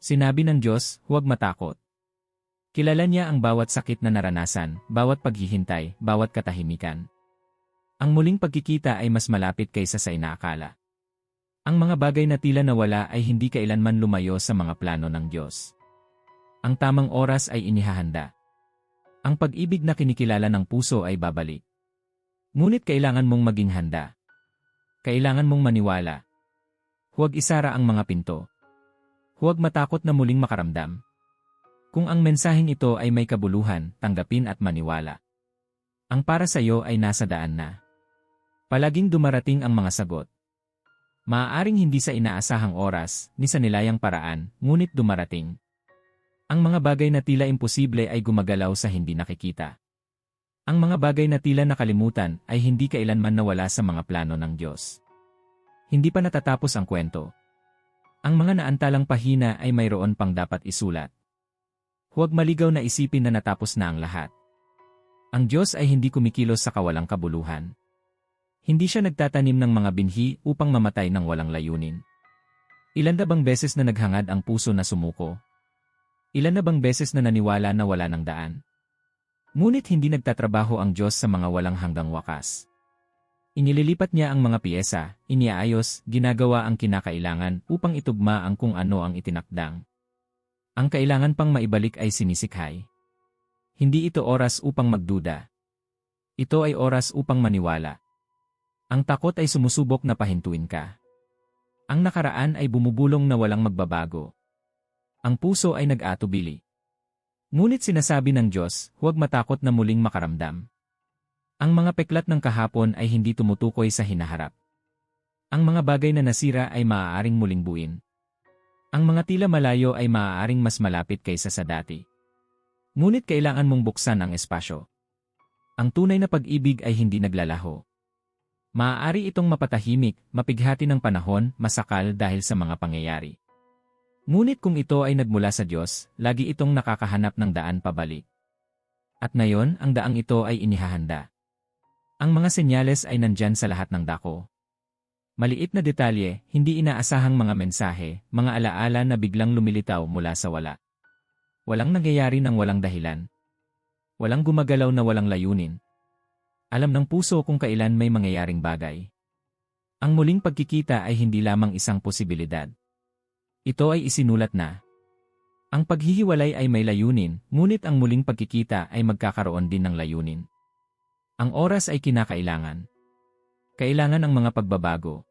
Sinabi ng Diyos, huwag matakot. Kilala niya ang bawat sakit na naranasan, bawat paghihintay, bawat katahimikan. Ang muling pagkikita ay mas malapit kaysa sa inaakala. Ang mga bagay na tila nawala ay hindi kailanman lumayo sa mga plano ng Diyos. Ang tamang oras ay inihahanda. Ang pag-ibig na kinikilala ng puso ay babalik. Ngunit kailangan mong maging handa. Kailangan mong maniwala. Huwag isara ang mga pinto. Huwag matakot na muling makaramdam. Kung ang mensaheng ito ay may kabuluhan, tanggapin at maniwala. Ang para sa iyo ay nasa daan na. Palaging dumarating ang mga sagot. Maaaring hindi sa inaasahang oras, ni sa nilayang paraan, ngunit dumarating. Ang mga bagay na tila imposible ay gumagalaw sa hindi nakikita. Ang mga bagay na tila nakalimutan ay hindi kailanman nawala sa mga plano ng Diyos. Hindi pa natatapos ang kwento. Ang mga naantalang pahina ay mayroon pang dapat isulat. Huwag maligaw na isipin na natapos na ang lahat. Ang Diyos ay hindi kumikilos sa kawalang kabuluhan. Hindi siya nagtatanim ng mga binhi upang mamatay ng walang layunin. Ilan na bang beses na naghangad ang puso na sumuko? Ilan na bang beses na naniwala na wala ng daan? Ngunit hindi nagtatrabaho ang Diyos sa mga walang hanggang wakas. Inililipat niya ang mga piyesa, iniaayos, ginagawa ang kinakailangan upang itugma ang kung ano ang itinakdang. Ang kailangan pang maibalik ay sinisikhay. Hindi ito oras upang magduda. Ito ay oras upang maniwala. Ang takot ay sumusubok na pahintuin ka. Ang nakaraan ay bumubulong na walang magbabago. Ang puso ay nag-atubili. Ngunit sinasabi ng Diyos, huwag matakot na muling makaramdam. Ang mga peklat ng kahapon ay hindi tumutukoy sa hinaharap. Ang mga bagay na nasira ay maaaring muling buin. Ang mga tila malayo ay maaaring mas malapit kaysa sa dati. Ngunit kailangan mong buksan ang espasyo. Ang tunay na pag-ibig ay hindi naglalaho. Maaari itong mapatahimik, mapighati ng panahon, masakal dahil sa mga pangyayari. Ngunit kung ito ay nagmula sa Diyos, lagi itong nakakahanap ng daan pabalik. At ngayon, ang daang ito ay inihahanda. Ang mga senyales ay nandyan sa lahat ng dako. Maliit na detalye, hindi inaasahang mga mensahe, mga alaala na biglang lumilitaw mula sa wala. Walang nangyayari ng walang dahilan. Walang gumagalaw na walang layunin. Alam ng puso kung kailan may mangyayaring bagay. Ang muling pagkikita ay hindi lamang isang posibilidad. Ito ay isinulat na. Ang paghihiwalay ay may layunin, ngunit ang muling pagkikita ay magkakaroon din ng layunin. Ang oras ay kinakailangan. Kailangan ang mga pagbabago.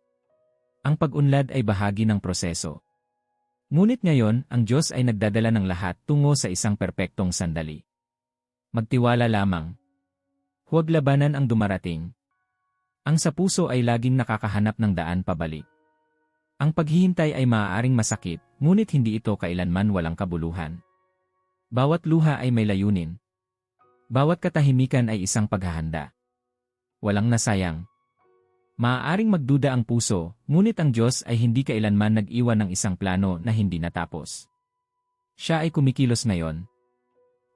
Ang pag-unlad ay bahagi ng proseso. Ngunit ngayon, ang Diyos ay nagdadala ng lahat tungo sa isang perpektong sandali. Magtiwala lamang. Huwag labanan ang dumarating. Ang sa puso ay laging nakakahanap ng daan pabalik. Ang paghihintay ay maaaring masakit, ngunit hindi ito kailanman walang kabuluhan. Bawat luha ay may layunin, bawat katahimikan ay isang paghahanda. Walang nasayang. Maaaring magduda ang puso, ngunit ang Diyos ay hindi kailanman nag-iwan ng isang plano na hindi natapos. Siya ay kumikilos ngayon.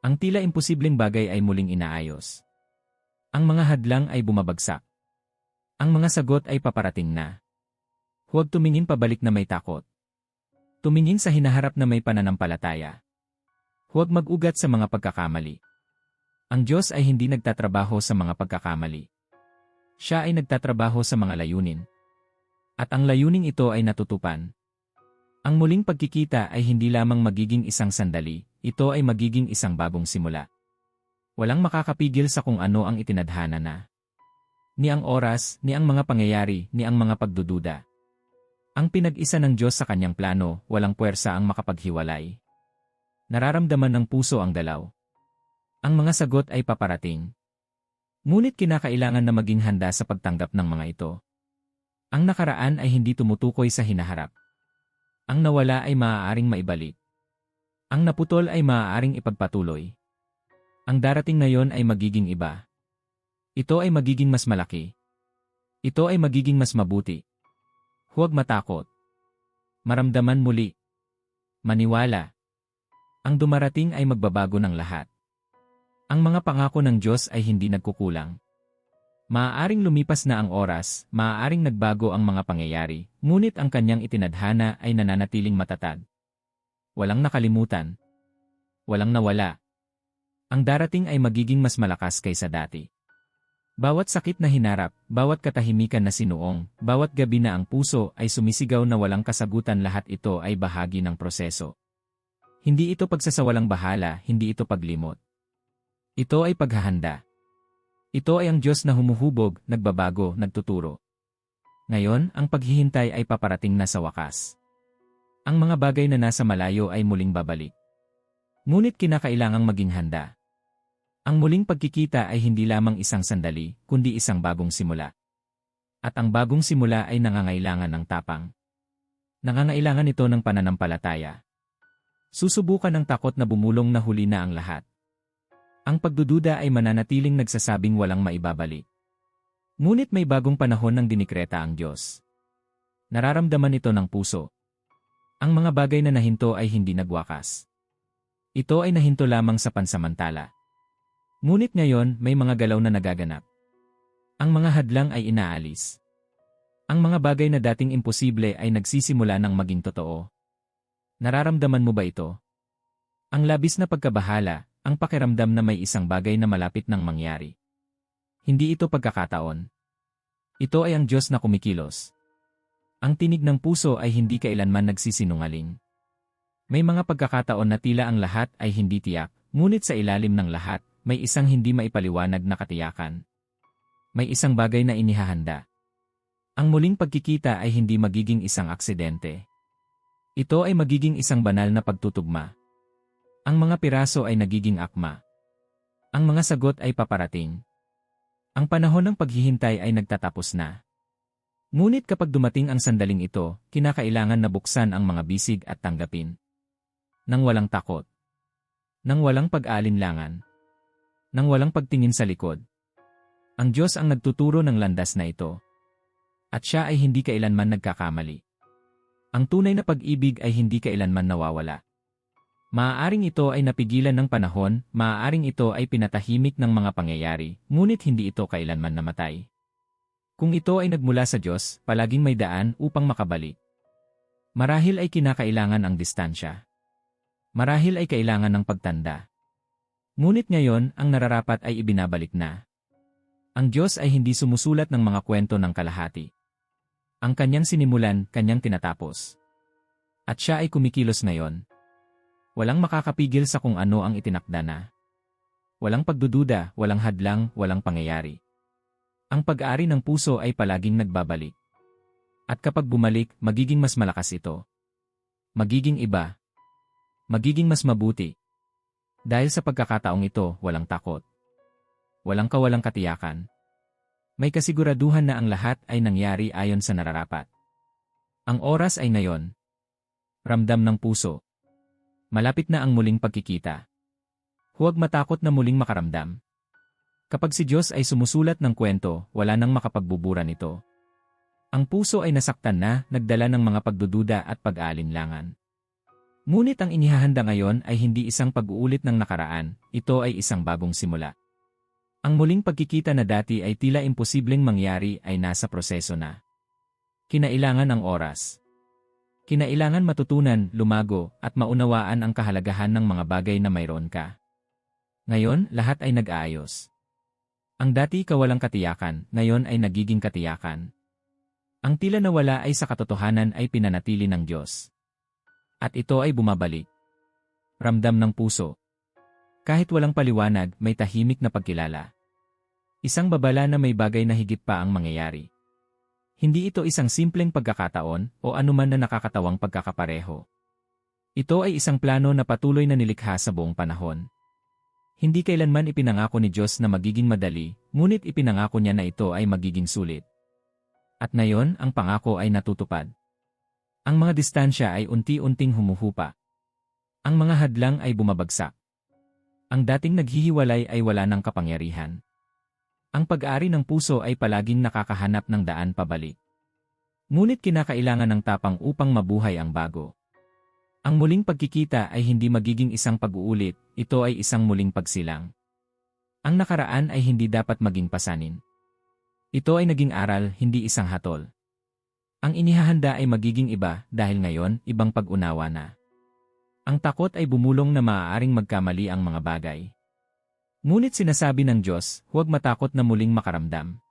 Ang tila imposibleng bagay ay muling inaayos. Ang mga hadlang ay bumabagsak. Ang mga sagot ay paparating na. Huwag tumingin pabalik na may takot. Tumingin sa hinaharap na may pananampalataya. Huwag mag-ugat sa mga pagkakamali. Ang Diyos ay hindi nagtatrabaho sa mga pagkakamali. Siya ay nagtatrabaho sa mga layunin. At ang layuning ito ay natutupan. Ang muling pagkikita ay hindi lamang magiging isang sandali, ito ay magiging isang bagong simula. Walang makakapigil sa kung ano ang itinadhana na. Ni ang oras, ni ang mga pangyayari, ni ang mga pagdududa. Ang pinag-isa ng Diyos sa kanyang plano, walang puwersa ang makapaghiwalay. Nararamdaman ng puso ang dalaw. Ang mga sagot ay paparating. Ngunit kinakailangan na maging handa sa pagtanggap ng mga ito. Ang nakaraan ay hindi tumutukoy sa hinaharap. Ang nawala ay maaaring maibalik. Ang naputol ay maaaring ipagpatuloy. Ang darating ngayon ay magiging iba. Ito ay magiging mas malaki. Ito ay magiging mas mabuti. Huwag matakot. Maramdaman muli. Maniwala. Ang dumarating ay magbabago ng lahat. Ang mga pangako ng Diyos ay hindi nagkukulang. Maaaring lumipas na ang oras, maaaring nagbago ang mga pangyayari, ngunit ang kanyang itinadhana ay nananatiling matatag. Walang nakalimutan. Walang nawala. Ang darating ay magiging mas malakas kaysa dati. Bawat sakit na hinarap, bawat katahimikan na sinuong, bawat gabi na ang puso ay sumisigaw na walang kasagutan lahat ito ay bahagi ng proseso. Hindi ito pagsasawalang bahala, hindi ito paglimot. Ito ay paghahanda. Ito ay ang Diyos na humuhubog, nagbabago, nagtuturo. Ngayon, ang paghihintay ay paparating na sa wakas. Ang mga bagay na nasa malayo ay muling babalik. Ngunit kinakailangang maging handa. Ang muling pagkikita ay hindi lamang isang sandali, kundi isang bagong simula. At ang bagong simula ay nangangailangan ng tapang. Nangangailangan ito ng pananampalataya. Susubukan ng takot na bumulong na huli na ang lahat. Ang pagdududa ay mananatiling nagsasabing walang maibabalik. Ngunit may bagong panahon ng dinikreta ang Diyos. Nararamdaman ito ng puso. Ang mga bagay na nahinto ay hindi nagwakas. Ito ay nahinto lamang sa pansamantala. Ngunit ngayon may mga galaw na nagaganap. Ang mga hadlang ay inaalis. Ang mga bagay na dating imposible ay nagsisimula ng maging totoo. Nararamdaman mo ba ito? Ang labis na pagkabahala, ang pakiramdam na may isang bagay na malapit nang mangyari. Hindi ito pagkakataon. Ito ay ang Diyos na kumikilos. Ang tinig ng puso ay hindi kailanman nagsisinungaling. May mga pagkakataon na tila ang lahat ay hindi tiyak, ngunit sa ilalim ng lahat, may isang hindi maipaliwanag na katiyakan. May isang bagay na inihahanda. Ang muling pagkikita ay hindi magiging isang aksidente. Ito ay magiging isang banal na pagtutugma. Ang mga piraso ay nagiging akma. Ang mga sagot ay paparating. Ang panahon ng paghihintay ay nagtatapos na. Ngunit kapag dumating ang sandaling ito, kinakailangan na buksan ang mga bisig at tanggapin. Nang walang takot. Nang walang pag-alinlangan nang walang pagtingin sa likod. Ang Diyos ang nagtuturo ng landas na ito. At siya ay hindi kailanman nagkakamali. Ang tunay na pag-ibig ay hindi kailanman nawawala. Maaaring ito ay napigilan ng panahon, maaaring ito ay pinatahimik ng mga pangyayari, ngunit hindi ito kailanman namatay. Kung ito ay nagmula sa Diyos, palaging may daan upang makabalik. Marahil ay kinakailangan ang distansya. Marahil ay kailangan ng pagtanda. Ngunit ngayon, ang nararapat ay ibinabalik na. Ang Diyos ay hindi sumusulat ng mga kwento ng kalahati. Ang kanyang sinimulan, kanyang tinatapos. At siya ay kumikilos ngayon. Walang makakapigil sa kung ano ang itinakda na. Walang pagdududa, walang hadlang, walang pangyayari. Ang pag-aari ng puso ay palaging nagbabalik. At kapag bumalik, magiging mas malakas ito. Magiging iba. Magiging mas mabuti. Dahil sa pagkakataong ito, walang takot. Walang kawalang katiyakan. May kasiguraduhan na ang lahat ay nangyari ayon sa nararapat. Ang oras ay ngayon. Ramdam ng puso. Malapit na ang muling pagkikita. Huwag matakot na muling makaramdam. Kapag si Diyos ay sumusulat ng kwento, wala nang makapagbubura nito. Ang puso ay nasaktan na, nagdala ng mga pagdududa at pag-aalinlangan. Ngunit ang inihahanda ngayon ay hindi isang pag-uulit ng nakaraan, ito ay isang bagong simula. Ang muling pagkikita na dati ay tila imposibleng mangyari ay nasa proseso na. Kinailangan ang oras. Kinailangan matutunan, lumago, at maunawaan ang kahalagahan ng mga bagay na mayroon ka. Ngayon, lahat ay nag-aayos. Ang dati kawalang katiyakan, ngayon ay nagiging katiyakan. Ang tila nawala ay sa katotohanan ay pinanatili ng Diyos. At ito ay bumabalik. Ramdam ng puso. Kahit walang paliwanag, may tahimik na pagkilala. Isang babala na may bagay na higit pa ang mangyayari. Hindi ito isang simpleng pagkakataon o anuman na nakakatawang pagkakapareho. Ito ay isang plano na patuloy na nilikha sa buong panahon. Hindi kailanman ipinangako ni Diyos na magiging madali, ngunit ipinangako niya na ito ay magiging sulit. At ngayon, ang pangako ay natutupad. Ang mga distansya ay unti-unting humuhupa. Ang mga hadlang ay bumabagsak. Ang dating naghihiwalay ay wala ng kapangyarihan. Ang pag-aari ng puso ay palaging nakakahanap ng daan pabalik. Ngunit kinakailangan ng tapang upang mabuhay ang bago. Ang muling pagkikita ay hindi magiging isang pag-uulit, ito ay isang muling pagsilang. Ang nakaraan ay hindi dapat maging pasanin. Ito ay naging aral, hindi isang hatol. Ang inihahanda ay magiging iba dahil ngayon, ibang pag-unawa na. Ang takot ay bumulong na maaaring magkamali ang mga bagay. Ngunit sinasabi ng Diyos, huwag matakot na muling makaramdam.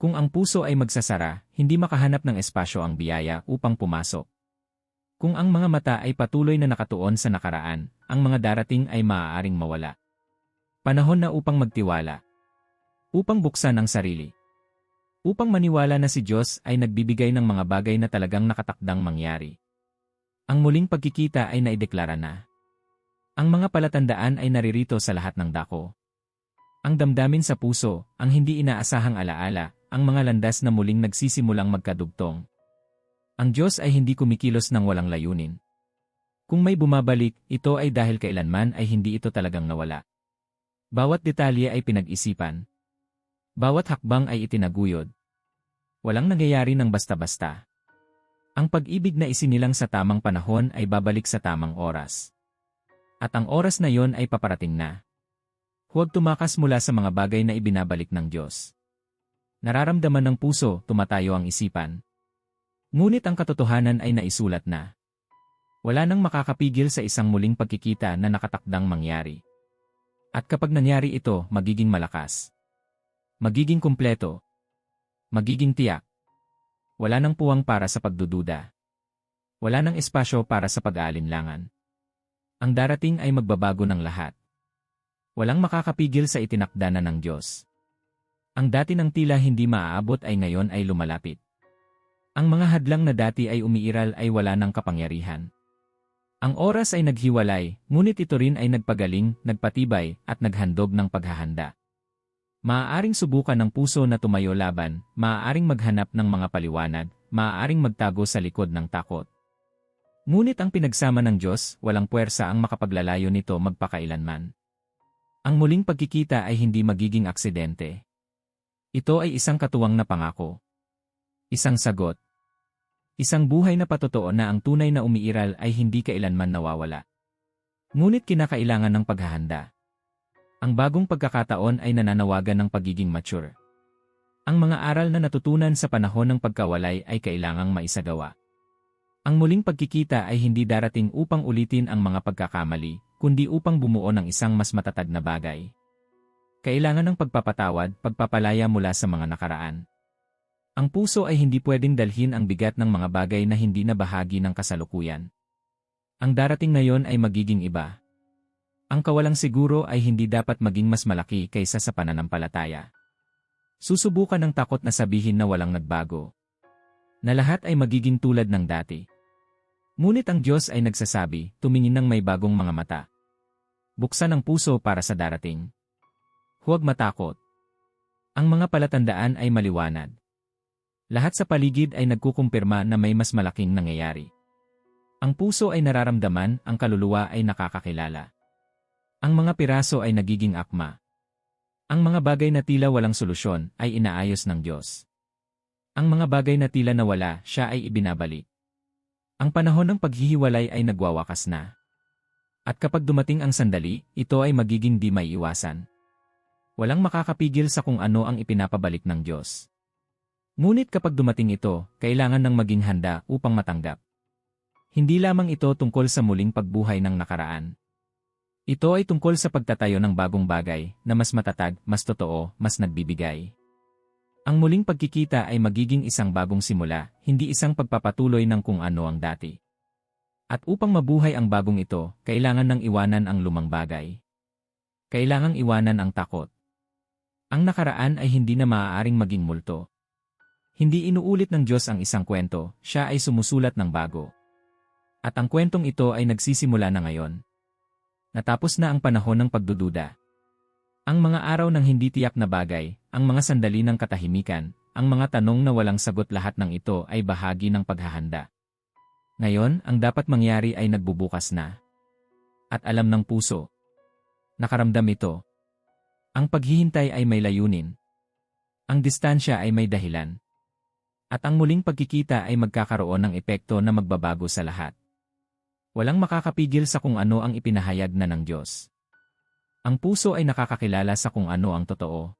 Kung ang puso ay magsasara, hindi makahanap ng espasyo ang biyaya upang pumasok. Kung ang mga mata ay patuloy na nakatuon sa nakaraan, ang mga darating ay maaaring mawala. Panahon na upang magtiwala. Upang buksan ang sarili. Upang maniwala na si Diyos ay nagbibigay ng mga bagay na talagang nakatakdang mangyari. Ang muling pagkikita ay naideklara na. Ang mga palatandaan ay naririto sa lahat ng dako. Ang damdamin sa puso, ang hindi inaasahang alaala, ang mga landas na muling nagsisimulang magkadugtong. Ang Diyos ay hindi kumikilos ng walang layunin. Kung may bumabalik, ito ay dahil kailanman ay hindi ito talagang nawala. Bawat detalye ay pinag-isipan. Bawat hakbang ay itinaguyod. Walang nangyayari ng basta-basta. Ang pag-ibig na isinilang sa tamang panahon ay babalik sa tamang oras. At ang oras na yon ay paparating na. Huwag tumakas mula sa mga bagay na ibinabalik ng Diyos. Nararamdaman ng puso, tumatayo ang isipan. Ngunit ang katotohanan ay naisulat na. Wala nang makakapigil sa isang muling pagkikita na nakatakdang mangyari. At kapag nangyari ito, magiging malakas. Magiging kumpleto. Magiging tiyak. Wala nang puwang para sa pagdududa. Wala nang espasyo para sa pag-aalinlangan. Ang darating ay magbabago ng lahat. Walang makakapigil sa itinakda na ng Diyos. Ang dati ng tila hindi maaabot ay ngayon ay lumalapit. Ang mga hadlang na dati ay umiiral ay wala ng kapangyarihan. Ang oras ay naghiwalay, ngunit ito rin ay nagpagaling, nagpatibay, at naghandog ng paghahanda. Maaaring subukan ng puso na tumayo laban, maaaring maghanap ng mga paliwanag, maaaring magtago sa likod ng takot. Ngunit ang pinagsama ng Diyos, walang puwersa ang makapaglalayo nito magpakailanman. Ang muling pagkikita ay hindi magiging aksidente. Ito ay isang katuwang na pangako. Isang sagot. Isang buhay na patotoo na ang tunay na umiiral ay hindi kailanman nawawala. Ngunit kinakailangan ng paghahanda. Ang bagong pagkakataon ay nananawagan ng pagiging mature. Ang mga aral na natutunan sa panahon ng pagkawalay ay kailangang maisagawa. Ang muling pagkikita ay hindi darating upang ulitin ang mga pagkakamali, kundi upang bumuo ng isang mas matatag na bagay. Kailangan ng pagpapatawad, pagpapalaya mula sa mga nakaraan. Ang puso ay hindi pwedeng dalhin ang bigat ng mga bagay na hindi na bahagi ng kasalukuyan. Ang darating na yon ay magiging iba. Ang kawalang siguro ay hindi dapat maging mas malaki kaysa sa pananampalataya. Susubukan ng takot na sabihin na walang nagbago. Na lahat ay magiging tulad ng dati. Ngunit ang Diyos ay nagsasabi, tumingin ng may bagong mga mata. Buksan ang puso para sa darating. Huwag matakot. Ang mga palatandaan ay maliwanag. Lahat sa paligid ay nagkukumpirma na may mas malaking nangyayari. Ang puso ay nararamdaman, ang kaluluwa ay nakakakilala. Ang mga piraso ay nagiging akma. Ang mga bagay na tila walang solusyon ay inaayos ng Diyos. Ang mga bagay na tila nawala, siya ay ibinabalik. Ang panahon ng paghihiwalay ay nagwawakas na. At kapag dumating ang sandali, ito ay magiging di may iwasan. Walang makakapigil sa kung ano ang ipinapabalik ng Diyos. Ngunit kapag dumating ito, kailangan ng maging handa upang matanggap. Hindi lamang ito tungkol sa muling pagbuhay ng nakaraan. Ito ay tungkol sa pagtatayo ng bagong bagay na mas matatag, mas totoo, mas nagbibigay. Ang muling pagkikita ay magiging isang bagong simula, hindi isang pagpapatuloy ng kung ano ang dati. At upang mabuhay ang bagong ito, kailangan ng iwanan ang lumang bagay. Kailangang iwanan ang takot. Ang nakaraan ay hindi na maaaring maging multo. Hindi inuulit ng Diyos ang isang kwento, siya ay sumusulat ng bago. At ang kwentong ito ay nagsisimula na ngayon. Natapos na ang panahon ng pagdududa. Ang mga araw ng hindi tiyak na bagay, ang mga sandali ng katahimikan, ang mga tanong na walang sagot lahat ng ito ay bahagi ng paghahanda. Ngayon, ang dapat mangyari ay nagbubukas na. At alam ng puso. Nakaramdam ito. Ang paghihintay ay may layunin. Ang distansya ay may dahilan. At ang muling pagkikita ay magkakaroon ng epekto na magbabago sa lahat. Walang makakapigil sa kung ano ang ipinahayag na ng Diyos. Ang puso ay nakakakilala sa kung ano ang totoo.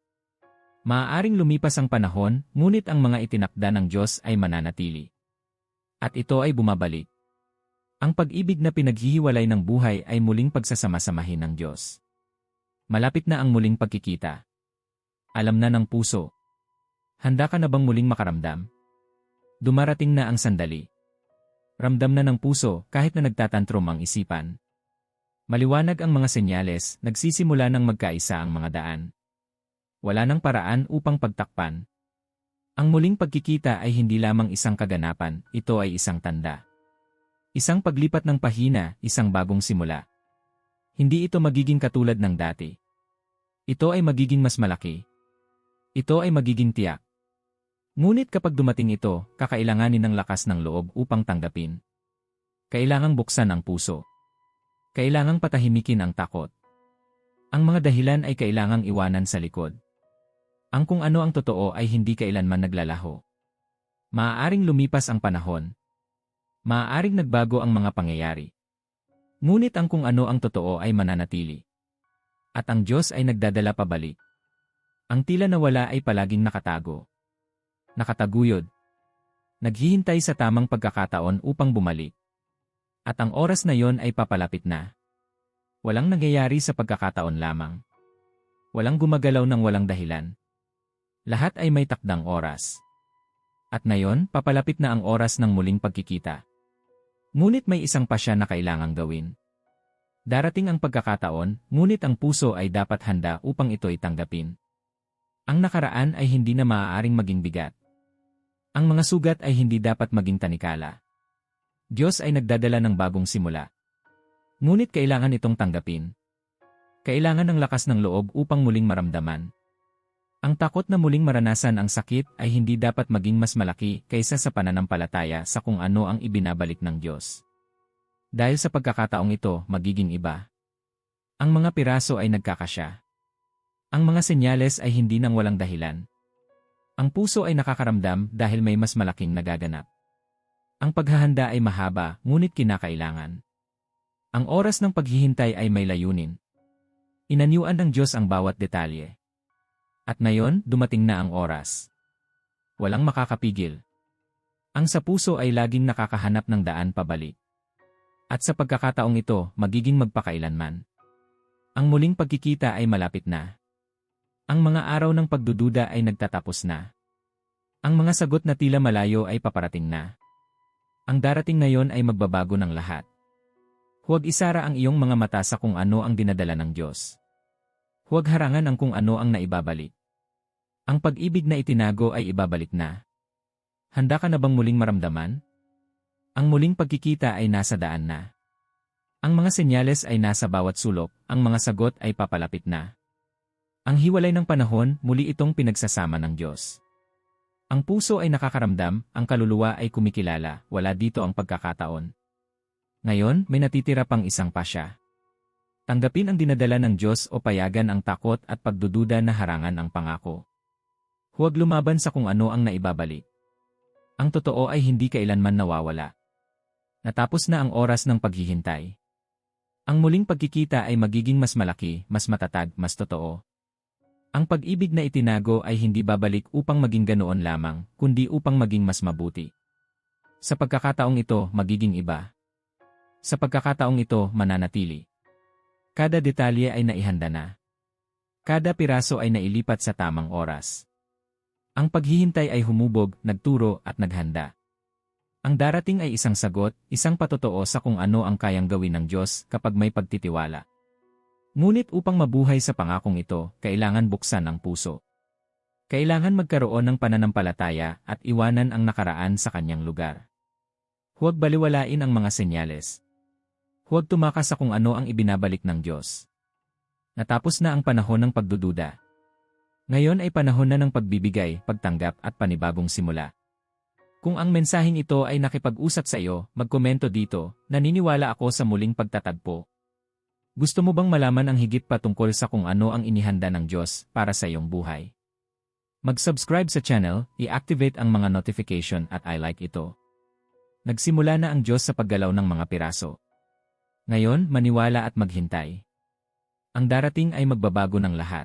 Maaaring lumipas ang panahon, ngunit ang mga itinakda ng Diyos ay mananatili. At ito ay bumabalik. Ang pag-ibig na pinaghihiwalay ng buhay ay muling pagsasama-samahin ng Diyos. Malapit na ang muling pagkikita. Alam na ng puso. Handa ka na bang muling makaramdam? Dumarating na ang sandali. Ramdam na ng puso kahit na nagtatantrum ang isipan. Maliwanag ang mga senyales, nagsisimula ng magkaisa ang mga daan. Wala nang paraan upang pagtakpan. Ang muling pagkikita ay hindi lamang isang kaganapan, ito ay isang tanda. Isang paglipat ng pahina, isang bagong simula. Hindi ito magiging katulad ng dati. Ito ay magiging mas malaki. Ito ay magiging tiyak. Ngunit kapag dumating ito, kakailanganin ng lakas ng loob upang tanggapin. Kailangang buksan ang puso. Kailangang patahimikin ang takot. Ang mga dahilan ay kailangang iwanan sa likod. Ang kung ano ang totoo ay hindi kailanman naglalaho. Maaaring lumipas ang panahon, Maaaring nagbago ang mga pangyayari. Ngunit ang kung ano ang totoo ay mananatili. At ang Diyos ay nagdadala pabalik. Ang tila na wala ay palaging nakatago. Nakataguyod. Naghihintay sa tamang pagkakataon upang bumalik. At ang oras na yon ay papalapit na. Walang nangyayari sa pagkakataon lamang. Walang gumagalaw ng walang dahilan. Lahat ay may takdang oras. At ngayon, papalapit na ang oras ng muling pagkikita. Ngunit may isang pasya na kailangang gawin. Darating ang pagkakataon, ngunit ang puso ay dapat handa upang ito'y tanggapin. Ang nakaraan ay hindi na maaaring maging bigat. Ang mga sugat ay hindi dapat maging tanikala. Diyos ay nagdadala ng bagong simula. Ngunit kailangan itong tanggapin. Kailangan ng lakas ng loob upang muling maramdaman. Ang takot na muling maranasan ang sakit ay hindi dapat maging mas malaki kaysa sa pananampalataya sa kung ano ang ibinabalik ng Diyos. Dahil sa pagkakataong ito, magiging iba. Ang mga piraso ay nagkakasya. Ang mga senyales ay hindi nang walang dahilan. Ang puso ay nakakaramdam dahil may mas malaking nagaganap. Ang paghahanda ay mahaba, ngunit kinakailangan. Ang oras ng paghihintay ay may layunin. Inanyuan ng Diyos ang bawat detalye. At ngayon, dumating na ang oras. Walang makakapigil. Ang sa puso ay laging nakakahanap ng daan pabalik. At sa pagkakataong ito, magiging magpakailanman. Ang muling pagkikita ay malapit na. Ang mga araw ng pagdududa ay nagtatapos na. Ang mga sagot na tila malayo ay paparating na. Ang darating ngayon ay magbabago ng lahat. Huwag isara ang iyong mga mata sa kung ano ang dinadala ng Diyos. Huwag harangan ang kung ano ang naibabalik. Ang pag-ibig na itinago ay ibabalik na. Handa ka na bang muling maramdaman? Ang muling pagkikita ay nasa daan na. Ang mga senyales ay nasa bawat sulok, ang mga sagot ay papalapit na. Ang hiwalay ng panahon, muli itong pinagsasama ng Diyos. Ang puso ay nakakaramdam, ang kaluluwa ay kumikilala, wala dito ang pagkakataon. Ngayon, may natitira pang isang pasya. Tanggapin ang dinadala ng Diyos o payagan ang takot at pagdududa na harangan ang pangako. Huwag lumaban sa kung ano ang naibabalik. Ang totoo ay hindi kailanman nawawala. Natapos na ang oras ng paghihintay. Ang muling pagkikita ay magiging mas malaki, mas matatag, mas totoo. Ang pag-ibig na itinago ay hindi babalik upang maging ganoon lamang, kundi upang maging mas mabuti. Sa pagkakataong ito, magiging iba. Sa pagkakataong ito, mananatili. Kada detalye ay naihanda na. Kada piraso ay nailipat sa tamang oras. Ang paghihintay ay humubog, nagturo at naghanda. Ang darating ay isang sagot, isang patotoo sa kung ano ang kayang gawin ng Diyos kapag may pagtitiwala. Ngunit upang mabuhay sa pangakong ito, kailangan buksan ang puso. Kailangan magkaroon ng pananampalataya at iwanan ang nakaraan sa kanyang lugar. Huwag baliwalain ang mga senyales. Huwag tumakas sa kung ano ang ibinabalik ng Diyos. Natapos na ang panahon ng pagdududa. Ngayon ay panahon na ng pagbibigay, pagtanggap at panibagong simula. Kung ang mensaheng ito ay nakipag-usap sa iyo, magkomento dito, naniniwala ako sa muling pagtatagpo. Gusto mo bang malaman ang higit pa tungkol sa kung ano ang inihanda ng Diyos para sa iyong buhay? Mag-subscribe sa channel, i-activate ang mga notification at I like ito. Nagsimula na ang Diyos sa paggalaw ng mga piraso. Ngayon, maniwala at maghintay. Ang darating ay magbabago ng lahat.